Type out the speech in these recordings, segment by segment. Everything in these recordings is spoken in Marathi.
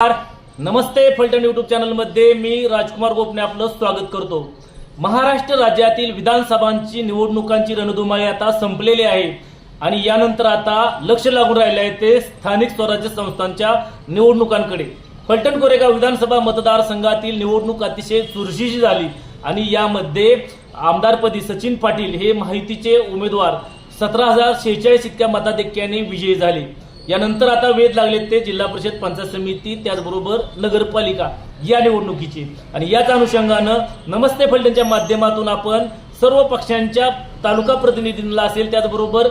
नमस्ते फलटण युट्यूब चॅनलमध्ये मी राजकुमार गोपने आपलं स्वागत करतो. महाराष्ट्र राज्यातील विधानसभांची निवडणुकांची रणधुमाळी आता संपलेली आहे. आणि यानंतर आता लक्ष लागून राहिले आहे ते स्थानिक स्वराज्य संस्थांच्या निवडणुकांकडे. फलटण कोरेगाव विधानसभा मतदारसंघातील निवडणूक अतिशय चुरशीची झाली. आणि यामध्ये आमदारपदी सचिन पाटील हे माहितीचे उमेदवार. सतरा हजार शेहेचाळीस इतक्या मताधिक्याने विजयी झाले. यानंतर आता वेध लागले ते जिल्हा परिषद पंचायत समिती त्याचबरोबर नगरपालिका या निवडणुकीची. आणि याच अनुषंगानं नमस्ते फलटणच्या माध्यमातून आपण सर्व पक्षांच्या तालुका प्रतिनिधींना असेल त्याचबरोबर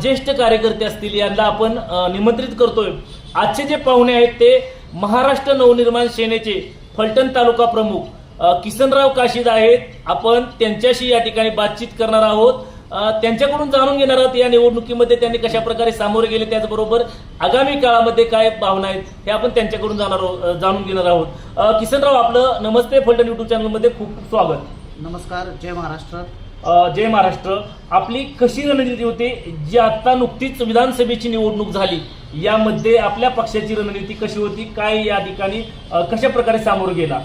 ज्येष्ठ कार्यकर्ते असतील यांना आपण निमंत्रित करतोय. आजचे जे पाहुणे आहेत ते महाराष्ट्र नवनिर्माण सेनेचे फलटण तालुका प्रमुख किसनराव काशीद आहेत. आपण त्यांच्याशी या ठिकाणी बातचीत करणार आहोत. त्यांच्याकडून जाणून घेणार आहोत या निवडणुकीमध्ये त्यांनी कशा प्रकारे सामोरे गेले त्याचबरोबर आगामी काळामध्ये काय भावना आहेत हे आपण त्यांच्याकडून जाणार जाणून घेणार आहोत. किसनराव आपलं नमस्ते फलटण युट्यूब चॅनलमध्ये खूप खूप स्वागत. नमस्कार जय महाराष्ट्र. जय महाराष्ट्र. आपली कशी रणनीती होती जी आता नुकतीच विधानसभेची निवडणूक झाली यामध्ये आपल्या पक्षाची रणनीती कशी होती काय या ठिकाणी कशा प्रकारे सामोरं गेला?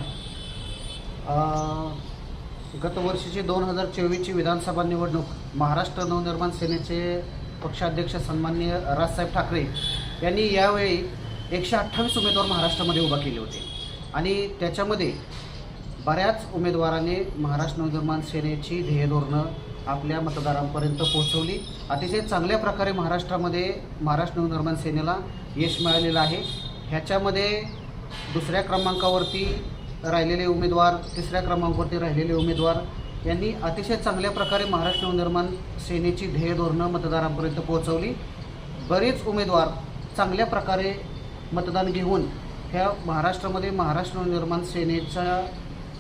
गतवर्षीची दोन हजार चोवीसची विधानसभा निवडणूक महाराष्ट्र नवनिर्माण सेनेचे पक्षाध्यक्ष सन्माननीय राजसाहेब ठाकरे यांनी यावेळी एकशे अठ्ठावीस उमेदवार महाराष्ट्रामध्ये उभा केले होते. आणि त्याच्यामध्ये बऱ्याच उमेदवारांनी महाराष्ट्र नवनिर्माण सेनेची ध्येय धोरणं आपल्या मतदारांपर्यंत पोहोचवली. अतिशय चांगल्या प्रकारे महाराष्ट्रामध्ये महाराष्ट्र नवनिर्माण सेनेला यश मिळालेलं आहे. ह्याच्यामध्ये दुसऱ्या क्रमांकावरती राहिलेले उमेदवार तिसऱ्या क्रमांकावरती राहिलेले उमेदवार यांनी अतिशय चांगल्या प्रकारे महाराष्ट्र नवनिर्माण सेनेची ध्येय धोरणं मतदारांपर्यंत पोहोचवली. बरेच उमेदवार चांगल्या प्रकारे मतदान घेऊन ह्या महाराष्ट्रामध्ये महाराष्ट्र नवनिर्माण सेनेच्या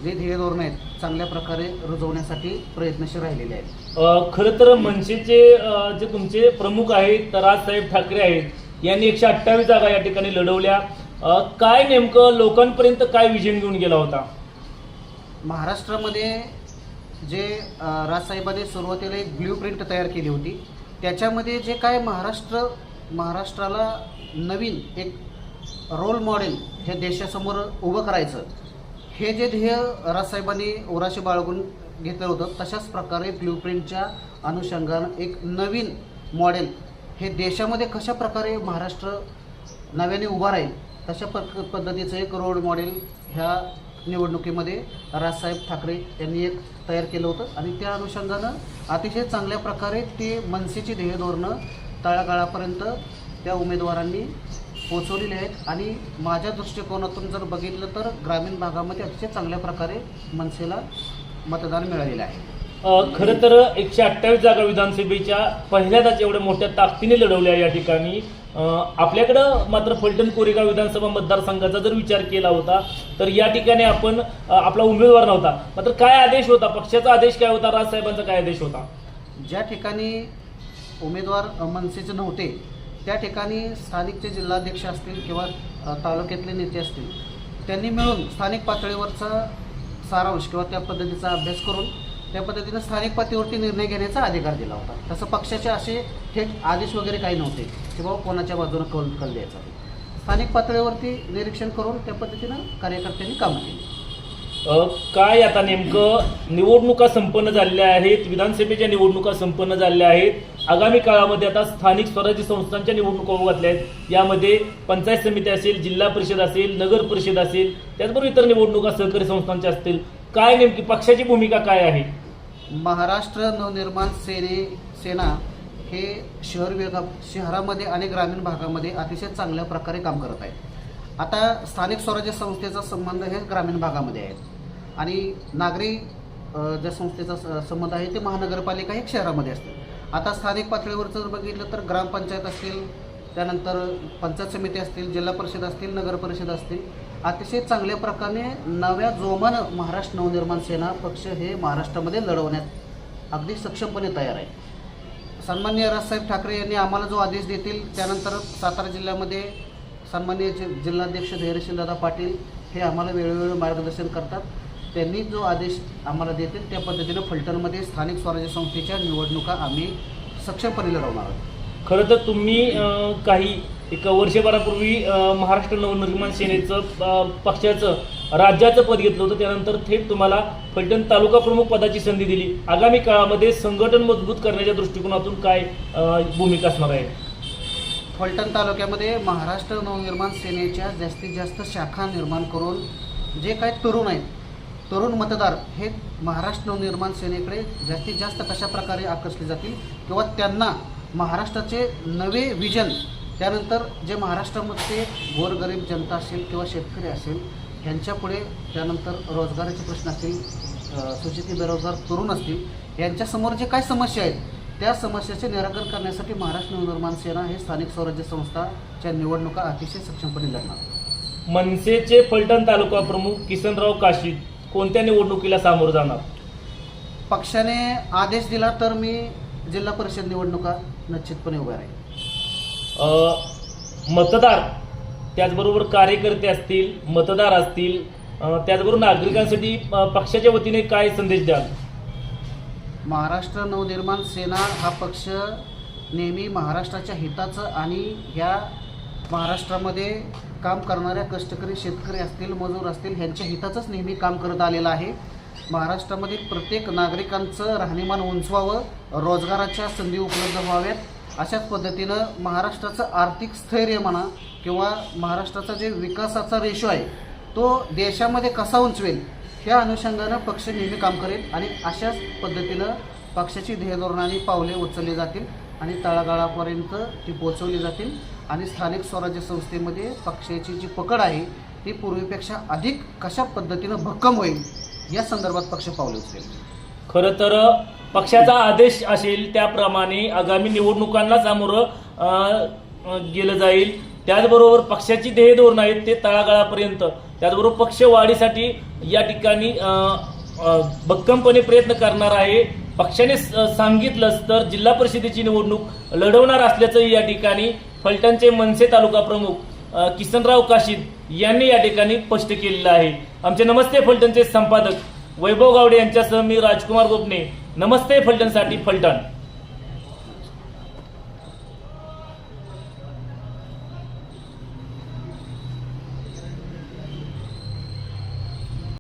जे ध्येय धोरणं आहेत चांगल्या प्रकारे रुजवण्यासाठी प्रयत्नशील राहिलेले आहेत. खरं तर मनसेचे जे तुमचे प्रमुख आहेत तर राजसाहेब ठाकरे आहेत यांनी एकशे अठ्ठावीस जागा या ठिकाणी लढवल्या. काय नेमकं लोकांपर्यंत काय विजन घेऊन गेला होता? महाराष्ट्रामध्ये जे राजसाहेबांनी सुरुवातीला एक ब्ल्यू प्रिंट तयार केली होती. त्याच्यामध्ये जे काय महाराष्ट्र महाराष्ट्राला नवीन एक रोल मॉडेल हे देशासमोर उभं करायचं हे जे ध्येय राजसाहेबांनी ओराशी बाळगून घेतलं होतं तशाच प्रकारे ब्ल्यू प्रिंटच्या अनुषंगानं एक नवीन मॉडेल हे देशामध्ये कशा प्रकारे महाराष्ट्र नव्याने उभा राहील तशा पक पद्धतीचं एक रोड मॉडेल ह्या निवडणुकीमध्ये राजसाहेब ठाकरे यांनी एक तयार केलं होतं. आणि त्या अनुषंगानं अतिशय चांगल्या प्रकारे ते मनसेची ध्येय धोरणं तळागाळापर्यंत त्या उमेदवारांनी पोचवलेली आहेत. आणि माझ्या दृष्टिकोनातून जर बघितलं तर ग्रामीण भागामध्ये अतिशय चांगल्या प्रकारे मनसेला मतदान मिळालेलं आहे. खरं तर एकशे अठ्ठावीस जागा विधानसभेच्या पहिल्यांदाच एवढ्या मोठ्या ताकदीने लढवल्या या ठिकाणी. आपल्याकडं मात्र फलटण कोरेगाव विधानसभा मतदारसंघाचा जर विचार केला होता तर या ठिकाणी आपण आपला उमेदवार नव्हता. मात्र काय आदेश होता? पक्षाचा आदेश काय होता? राजसाहेबांचा काय आदेश होता? ज्या ठिकाणी उमेदवार मनसेचे नव्हते त्या ठिकाणी स्थानिकचे जिल्हाध्यक्ष असतील किंवा तालुक्यातले नेते असतील त्यांनी मिळून स्थानिक पातळीवरचा सारांश किंवा त्या पद्धतीचा अभ्यास करून त्या पद्धतीनं स्थानिक पातळीवरती निर्णय घेण्याचा अधिकार दिला होता. तसं पक्षाचे असे थेट आदेश वगैरे काही नव्हते की बाबा कोणाच्या बाजूनं कल कल द्यायचा. स्थानिक पातळीवरती निरीक्षण करून त्या पद्धतीनं कार्यकर्त्यांनी कामं केली. काय आता नेमकं निवडणुका संपन्न झालेल्या आहेत विधानसभेच्या निवडणुका संपन्न झालेल्या आहेत आगामी काळामध्ये आता स्थानिक स्वराज्य संस्थांच्या निवडणुका उभं घातल्या आहेत. यामध्ये पंचायत समिती असेल जिल्हा परिषद असेल नगर परिषद असेल त्याचबरोबर इतर निवडणुका सहकारी संस्थांच्या असतील. काय नेमकी पक्षाची भूमिका काय आहे? महाराष्ट्र नवनिर्माण सेने सेना हे शहर विभाग शहरामध्ये आणि ग्रामीण भागामध्ये अतिशय चांगल्या प्रकारे काम करत आहे आता स्थानिक स्वराज्य संस्थेचा संबंध हे ग्रामीण भागामध्ये आहे आणि नागरी ज्या संस्थेचा स- संबंध आहे ते महानगरपालिका हे शहरामध्ये असते आता स्थानिक पातळीवर जर बघितलं तर ग्रामपंचायत असतील त्यानंतर पंचायत समिती असतील जिल्हा परिषद असतील नगर परिषद असतील अतिशय चांगल्या प्रकारे नव्या जोमानं महाराष्ट्र नवनिर्माण सेना पक्ष हे महाराष्ट्रामध्ये लढवण्यात अगदी सक्षमपणे तयार आहे. सन्मान्य राजसाहेब ठाकरे यांनी आम्हाला जो आदेश देतील त्यानंतर सातारा जिल्ह्यामध्ये सन्मान्य जि जिल्हाध्यक्ष धैर्यशील दादा पाटील हे आम्हाला वेळोवेळी मार्गदर्शन करतात. त्यांनी जो आदेश आम्हाला देतील त्या पद्धतीनं फलटणमध्ये स्थानिक स्वराज्य संस्थेच्या निवडणुका आम्ही सक्षमपणे लढवणार आहोत. खरं तर तुम्ही काही एक वर्षभरापूर्वी महाराष्ट्र नवनिर्माण सेनेचं पक्षाचं राज्याचं पद घेतलं होतं. त्यानंतर थेट तुम्हाला फलटण तालुका प्रमुख पदाची संधी दिली. आगामी काळामध्ये संघटन मजबूत करण्याच्या दृष्टिकोनातून काय भूमिका असणार आहे? फलटण तालुक्यामध्ये महाराष्ट्र नवनिर्माण सेनेच्या जास्तीत जास्त शाखा निर्माण करून जे काय तरुण आहेत तरुण मतदार हे महाराष्ट्र नवनिर्माण सेनेकडे जास्तीत जास्त कशा प्रकारे आकर्षले जातील किंवा त्यांना महाराष्ट्राचे नवे विजन त्यानंतर जे महाराष्ट्रामध्ये गोरगरीब जनता असेल किंवा शेतकरी असेल ह्यांच्यापुढे त्यानंतर रोजगाराचे प्रश्न असतील सुशिक्षित बेरोजगार तरुण असतील यांच्यासमोर जे काय समस्या आहेत त्या समस्याचे निराकरण करण्यासाठी महाराष्ट्र नवनिर्माण सेना हे स्थानिक स्वराज्य संस्थाच्या निवडणुका अतिशय सक्षमपणे लढणार. मनसेचे फलटण तालुका प्रमुख किसनराव काशीद कोणत्या निवडणुकीला सामोरं जाणार? पक्षाने आदेश दिला तर मी जिल्हा परिषद निवडणुका निश्चितपणे उभ्या राहील मतदार त्याचबरोबर कार्यकर्ते असतील मतदार असतील त्याचबरोबर नागरिकांसाठी पक्षाच्या वतीने काय संदेश द्याल? महाराष्ट्र नवनिर्माण सेना हा पक्ष नेहमी महाराष्ट्राच्या हिताचं आणि ह्या महाराष्ट्रामध्ये काम करणाऱ्या कष्टकरी शेतकरी असतील मजूर असतील ह्यांच्या हिताचंच नेहमी काम करत आलेलं आहे. महाराष्ट्रामधील प्रत्येक नागरिकांचं राहणीमान उंचवावं रोजगाराच्या संधी उपलब्ध व्हाव्यात. अशाच पद्धतीनं महाराष्ट्राचं आर्थिक स्थैर्य म्हणा किंवा महाराष्ट्राचा जे विकासाचा रेशो आहे तो देशामध्ये कसा उंचवेल त्या अनुषंगानं पक्ष नेहमी काम करेल आणि अशाच पद्धतीनं पक्षाची ध्येयधोरणाने पावले उचलली जातील आणि तळागाळापर्यंत ती पोचवली जातील आणि स्थानिक स्वराज्य संस्थेमध्ये पक्षाची जी पकड आहे ती पूर्वीपेक्षा अधिक कशा पद्धतीनं भक्कम होईल या संदर्भात पक्ष पावले उचलेल. खरं तर पक्षाचा आदेश असेल त्याप्रमाणे आगामी निवडणुकांना सामोरं गेलं जाईल. त्याचबरोबर पक्षाची ध्येय धोरण आहेत ते तळागाळापर्यंत. त्याचबरोबर पक्ष वाढीसाठी या ठिकाणी भक्कमपणे प्रयत्न करणार आहे. पक्षाने सांगितलंच तर जिल्हा परिषदेची निवडणूक लढवणार असल्याचं या ठिकाणी फलटणचे मनसे तालुका प्रमुख किसनराव काशीद यांनी या ठिकाणी स्पष्ट केलेलं आहे. आमचे नमस्ते फलटणचे संपादक वैभव गावडे यांच्यासह मी राजकुमार गोपने. नमस्ते फलटणसाठी फलटण.